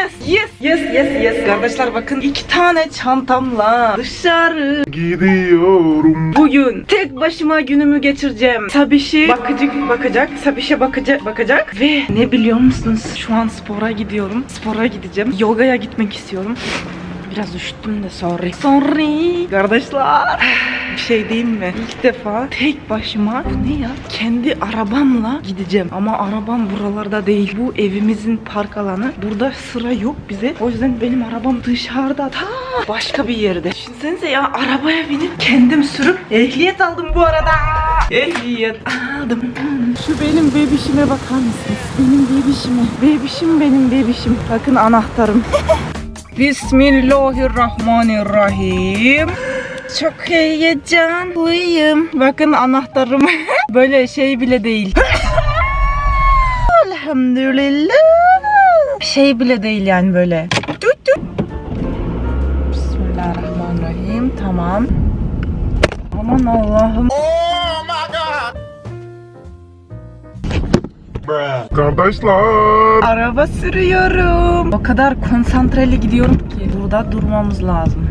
Yes, yes, yes, yes, yes. Kardeşler bakın iki tane çantamla dışarı Gidiyorum. Bugün tek başıma günümü geçireceğim. Sabişi bakıcı bakacak, Sabişe bakacak, bakacak ve ne biliyor musunuz? Şu an spora gidiyorum. Spora gideceğim. Yogaya gitmek istiyorum. Biraz üşüttüm de sorry. Sorry. Kardeşler. Bir şey diyeyim mi? İlk defa tek başıma bu ne ya? Kendi arabamla gideceğim. Ama arabam buralarda değil. Bu evimizin park alanı. Burada sıra yok bize. O yüzden benim arabam dışarıda. Ta başka bir yerde. Düşünsenize ya arabaya binip kendim sürüp ehliyet aldım bu arada. Ehliyet aldım. Şu benim bebişime bakar mısınız? Benim bebişime. Bebişim benim bebişim. Bakın anahtarım. Bismillahirrahmanirrahim. Çok heyecanlıyım. Bakın anahtarım. Böyle şey bile değil. Elhamdülillah. Şey bile değil yani böyle. Bismillahirrahmanirrahim. Tamam. Aman Allah'ım. Kardeşler. Araba sürüyorum. O kadar konsantreli gidiyorum ki. Burada durmamız lazım.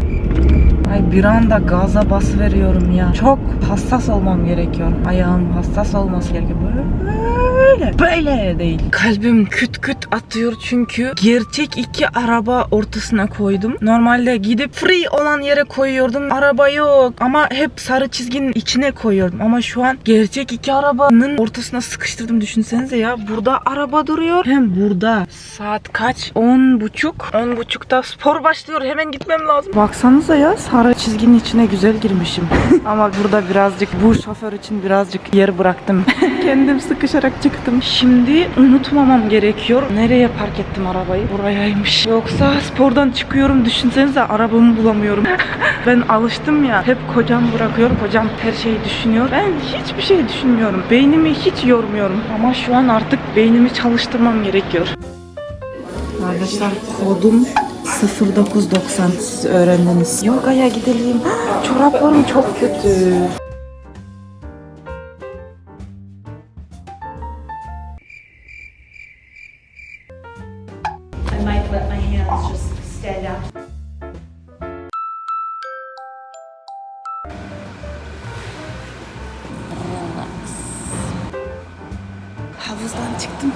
Ay bir anda gaza bas veriyorum ya. Çok hassas olmam gerekiyor. Ayağım hassas olması gerekiyor. Böyle. Böyle değil. Kalbim küt küt atıyor çünkü gerçek iki araba ortasına koydum. Normalde gidip free olan yere koyuyordum. Araba yok ama hep sarı çizginin içine koyuyordum. Ama şu an gerçek iki arabanın ortasına sıkıştırdım. Düşünsenize ya. Burada araba duruyor. Hem burada. Saat kaç? 10 buçuk. 10 buçukta spor başlıyor. Hemen gitmem lazım. Baksanıza ya sarı çizginin içine güzel girmişim. Ama burada birazcık bu şoför için birazcık yer bıraktım. Kendim sıkışarak çıktım. Şimdi unutmamam gerekiyor. Nereye park ettim arabayı? Burayaymış. Yoksa spordan çıkıyorum. Düşünsenize arabamı bulamıyorum. ben alıştım ya. Hep kocam bırakıyor. Kocam her şeyi düşünüyor. Ben hiçbir şey düşünmüyorum. Beynimi hiç yormuyorum. Ama şu an artık beynimi çalıştırmam gerekiyor. Arkadaşlar kodum 0990 siz öğrendiniz. Yogaya gidelim. Çoraplarım çok kötü. Havuzdan çıktım.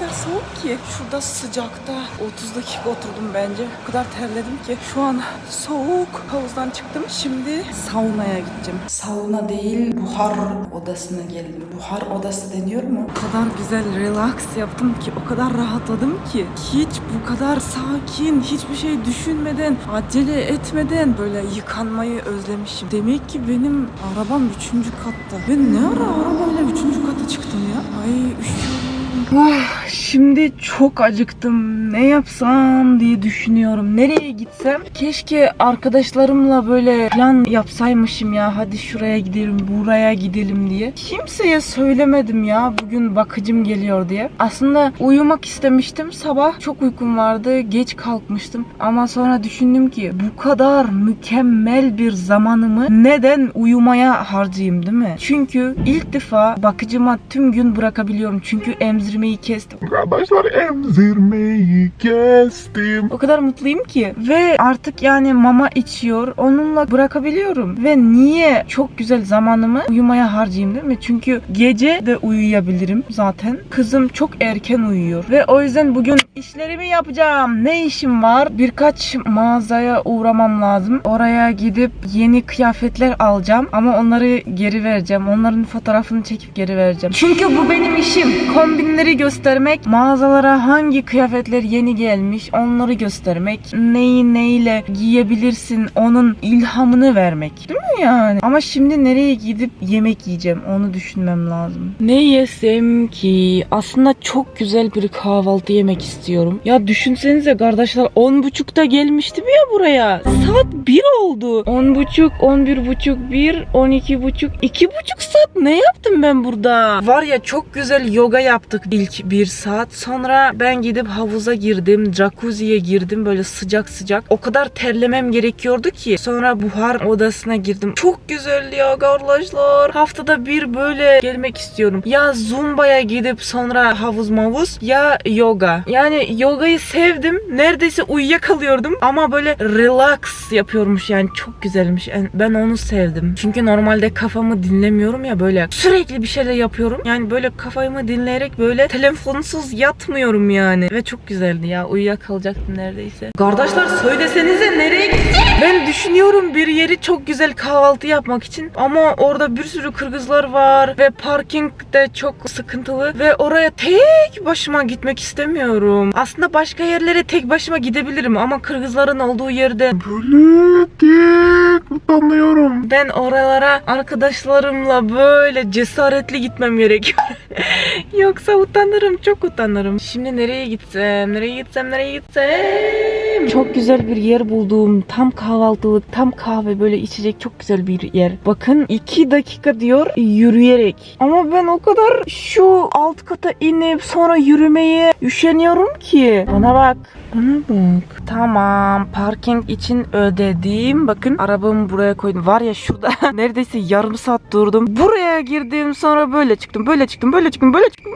Kadar soğuk ki. Şurada sıcakta 30 dakika oturdum bence. O kadar terledim ki. Şu an soğuk. Havuzdan çıktım. Şimdi saunaya gideceğim. Sauna değil, buhar odasına geldim. Buhar odası deniyor mu? O kadar güzel relax yaptım ki, o kadar rahatladım ki. Hiç bu kadar sakin, hiçbir şey düşünmeden, acele etmeden böyle yıkanmayı özlemişim. Demek ki benim arabam 3. katta. Ben ne ara arabayla 3. kata çıktım ya? Ay üşüyorum. Ah, şimdi çok acıktım. Ne yapsam diye düşünüyorum. Nereye gitsem? Keşke arkadaşlarımla böyle plan yapsaymışım ya. Hadi şuraya gidelim, buraya gidelim diye. Kimseye söylemedim ya bugün bakıcım geliyor diye. Aslında uyumak istemiştim. Sabah çok uykum vardı. Geç kalkmıştım. Ama sonra düşündüm ki bu kadar mükemmel bir zamanımı neden uyumaya harcayayım değil mi? Çünkü ilk defa bakıcıma tüm gün bırakabiliyorum. Çünkü emzirmeyi kestim. Kardeşler emzirmeyi kestim. O kadar mutluyum ki ve artık yani mama içiyor. Onunla bırakabiliyorum. Ve niye çok güzel zamanımı uyumaya harcayayım değil mi? Çünkü gece de uyuyabilirim zaten. Kızım çok erken uyuyor ve o yüzden bugün işlerimi yapacağım. Ne işim var? Birkaç mağazaya uğramam lazım. Oraya gidip yeni kıyafetler alacağım ama onları geri vereceğim. Onların fotoğrafını çekip geri vereceğim. Çünkü bu benim işim. Kombinleri göstermek, mağazalara hangi kıyafetler yeni gelmiş onları göstermek, neyi neyle giyebilirsin onun ilhamını vermek. Değil mi yani? Ama şimdi nereye gidip yemek yiyeceğim onu düşünmem lazım. Ne yesem ki? Aslında çok güzel bir kahvaltı yemek istiyorum. Ya düşünsenize kardeşler 10.30'da gelmiştim ya buraya. Saat 1 oldu. 10.30, 11.30, 1, 12.30, 2.30 saat ne yaptım ben burada? Var ya çok güzel yoga yaptık. İlk bir saat. Sonra ben gidip havuza girdim. Jacuzziye girdim böyle sıcak sıcak. O kadar terlemem gerekiyordu ki. Sonra buhar odasına girdim. Çok güzel ya arkadaşlar. Haftada bir böyle gelmek istiyorum. Ya Zumba'ya gidip sonra havuz mavuz ya yoga. Yani yogayı sevdim. Neredeyse uyuyakalıyordum ama böyle relax yapıyormuş yani çok güzelmiş. Yani ben onu sevdim. Çünkü normalde kafamı dinlemiyorum ya böyle sürekli bir şeyler yapıyorum. Yani böyle kafamı dinleyerek böyle telefonsuz yatmıyorum yani. Ve çok güzeldi ya uyuyakalacaktım neredeyse. Kardeşler söylesenize nereye gittik? Ben düşünüyorum bir yeri çok güzel kahvaltı yapmak için ama orada bir sürü Kırgızlar var ve parking de çok sıkıntılı ve oraya tek başıma gitmek istemiyorum. Aslında başka yerlere tek başıma gidebilirim ama Kırgızların olduğu yerde Böyle dik utanıyorum. ben oralara arkadaşlarımla böyle cesaretli gitmem gerekiyor. Yoksa utanırım, çok utanırım. Şimdi nereye gitsem, nereye gitsem, nereye gitsem? Çok güzel bir yer buldum. Tam kahvaltılık, tam kahve böyle içecek çok güzel bir yer. Bakın 2 dakika diyor yürüyerek. Ama ben o kadar şu alt kata inip sonra yürümeye üşeniyorum ki. Bana bak. Bana bak. Tamam. Parking için ödedim. Bakın arabamı buraya koydum. Var ya şurada neredeyse yarım saat durdum. Buraya girdim sonra böyle çıktım. Böyle çıktım. Böyle çıktım. Böyle çıktım.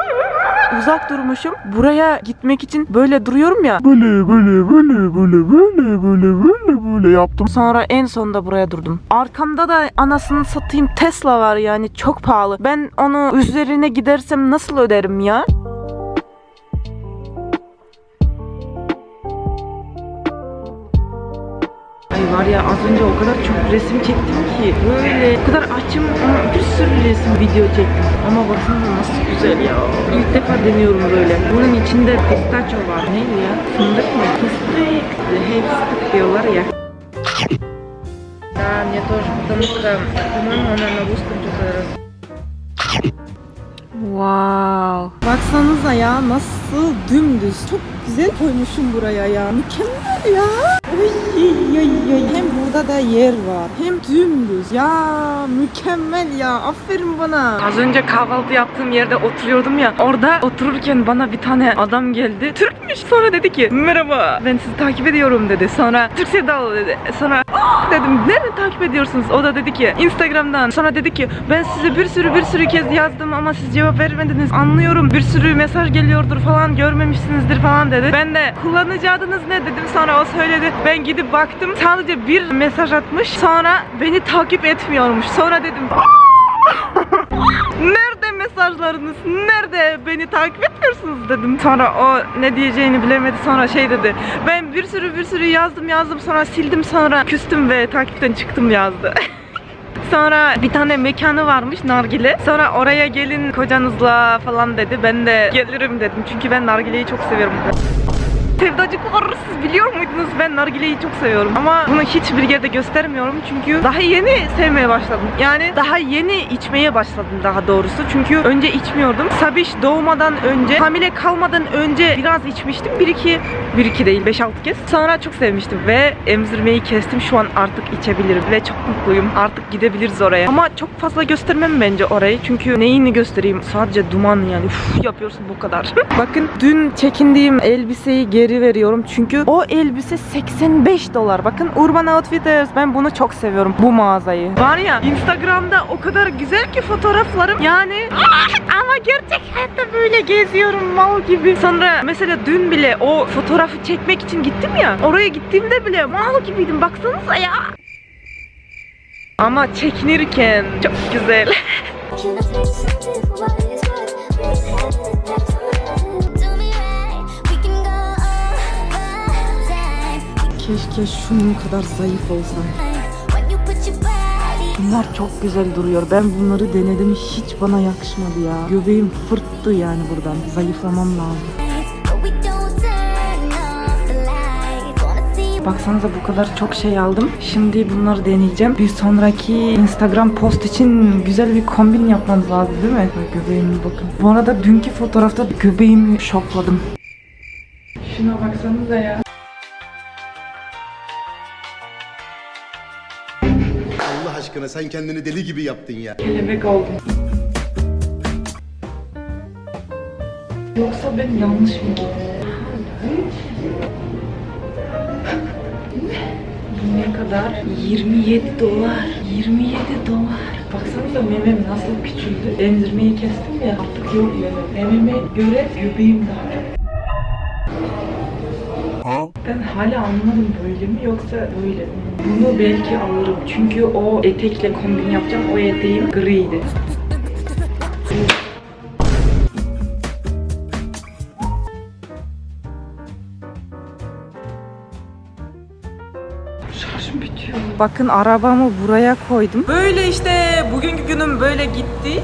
Uzak durmuşum. Buraya gitmek için böyle duruyorum ya. Böyle böyle böyle böyle böyle böyle böyle böyle yaptım. Sonra en sonunda buraya durdum. Arkamda da anasını satayım Tesla var yani çok pahalı. Ben onu üzerine gidersem nasıl öderim ya? Ay var ya az önce o kadar çok resim çektim ki böyle o kadar açım ama bir sürü resim video çektim. Ama baksanıza nasıl güzel ya. İlk defa deniyorum böyle. Bunun içinde pistacho var. Neydi ya? Fındık mı? Fıstık. Hep fıstık diyorlar ya. Да, мне тоже, потому что, по-моему, она на русском что-то Wow. Baksanıza ya nasıl dümdüz. Çok güzel koymuşum buraya ya. Mükemmel ya. Oy, oy, oy. Hem burada da yer var. Hem dümdüz. Ya mükemmel ya. Aferin bana. Az önce kahvaltı yaptığım yerde oturuyordum ya. Orada otururken bana bir tane adam geldi. Türkmüş. Sonra dedi ki merhaba ben sizi takip ediyorum dedi. Sonra Türk Sevdalı dedi. Sonra "Ah!" dedim nereden takip ediyorsunuz? O da dedi ki Instagram'dan. Sonra dedi ki ben size bir sürü bir sürü kez yazdım ama siz cevap vermediniz. Anlıyorum bir sürü mesaj geliyordur falan görmemişsinizdir falan dedi. Ben de kullanıcı adınız ne dedim. Sonra o söyledi. Ben gidip baktım. Sadece bir mesaj atmış. Sonra beni takip etmiyormuş. Sonra dedim Nerede mesajlarınız? Nerede? Beni takip etmiyorsunuz dedim. Sonra o ne diyeceğini bilemedi. Sonra şey dedi. Ben bir sürü bir sürü yazdım yazdım. Sonra sildim sonra küstüm ve takipten çıktım yazdı. Sonra bir tane mekanı varmış nargile. Sonra oraya gelin kocanızla falan dedi. Ben de gelirim dedim. Çünkü ben nargileyi çok seviyorum. Sevdacıklar siz biliyor muydunuz? Ben nargileyi çok seviyorum. Ama bunu hiçbir yerde göstermiyorum. Çünkü daha yeni sevmeye başladım. Yani daha yeni içmeye başladım daha doğrusu. Çünkü önce içmiyordum. Sabiş doğmadan önce, hamile kalmadan önce biraz içmiştim. Bir iki, bir iki değil 5-6 kez. Sonra çok sevmiştim ve emzirmeyi kestim. Şu an artık içebilirim ve çok mutluyum. Artık gidebiliriz oraya. Ama çok fazla göstermem bence orayı. Çünkü neyini göstereyim? Sadece duman yani. Uf, yapıyorsun bu kadar. Bakın dün çekindiğim elbiseyi geri veriyorum. Çünkü o elbise 85 dolar. Bakın Urban Outfitters. Ben bunu çok seviyorum. Bu mağazayı. Var ya Instagram'da o kadar güzel ki fotoğraflarım. Yani ama gerçek hayatta böyle geziyorum mal gibi. Sonra mesela dün bile o fotoğrafı çekmek için gittim ya. Oraya gittiğimde bile mal gibiydim. Baksanıza ya. Ama çekinirken çok güzel. Keşke şunun kadar zayıf olsam. Bunlar çok güzel duruyor. Ben bunları denedim. Hiç bana yakışmadı ya. Göbeğim fırttı yani buradan. Zayıflamam lazım. Baksanıza bu kadar çok şey aldım. Şimdi bunları deneyeceğim. Bir sonraki Instagram post için güzel bir kombin yapmamız lazım değil mi? Göbeğime bakın. Bu arada dünkü fotoğrafta göbeğimi şokladım. Şuna baksanıza ya. Aşkına sen kendini deli gibi yaptın ya. Kelebek oldum. Yoksa ben yanlış mı? Bu ne kadar? 27 dolar. 27 dolar. Baksanıza memem nasıl küçüldü. Emzirmeyi kestim ya artık yok memem. Mememe göre göbeğim daha çok. Ben hala anlamadım böyle mi yoksa böyle mi? Bunu belki alırım çünkü o etekle kombin yapacağım. O eteğim griydi. Şarjım bitiyor. Bakın arabamı buraya koydum. Böyle işte bugünkü günüm böyle gitti.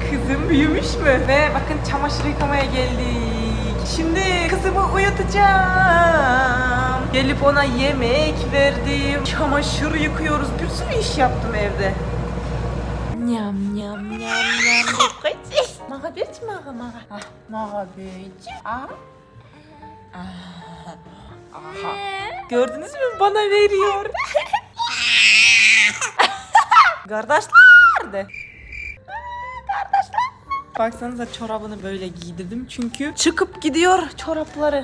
Kızım büyümüş mü? Ve bakın çamaşır yıkamaya geldik. Şimdi kızımı uyutacağım. Gelip ona yemek verdim. Çamaşır yıkıyoruz. Bir sürü iş yaptım evde. Nyam nyam nyam nyam. Kızım. Mağabet mağama. Ah, mağabet. Ah. Ah. Aha. Gördünüz mü? Bana veriyor. Kardeşler de. Baksanıza çorabını böyle giydirdim çünkü çıkıp gidiyor çorapları.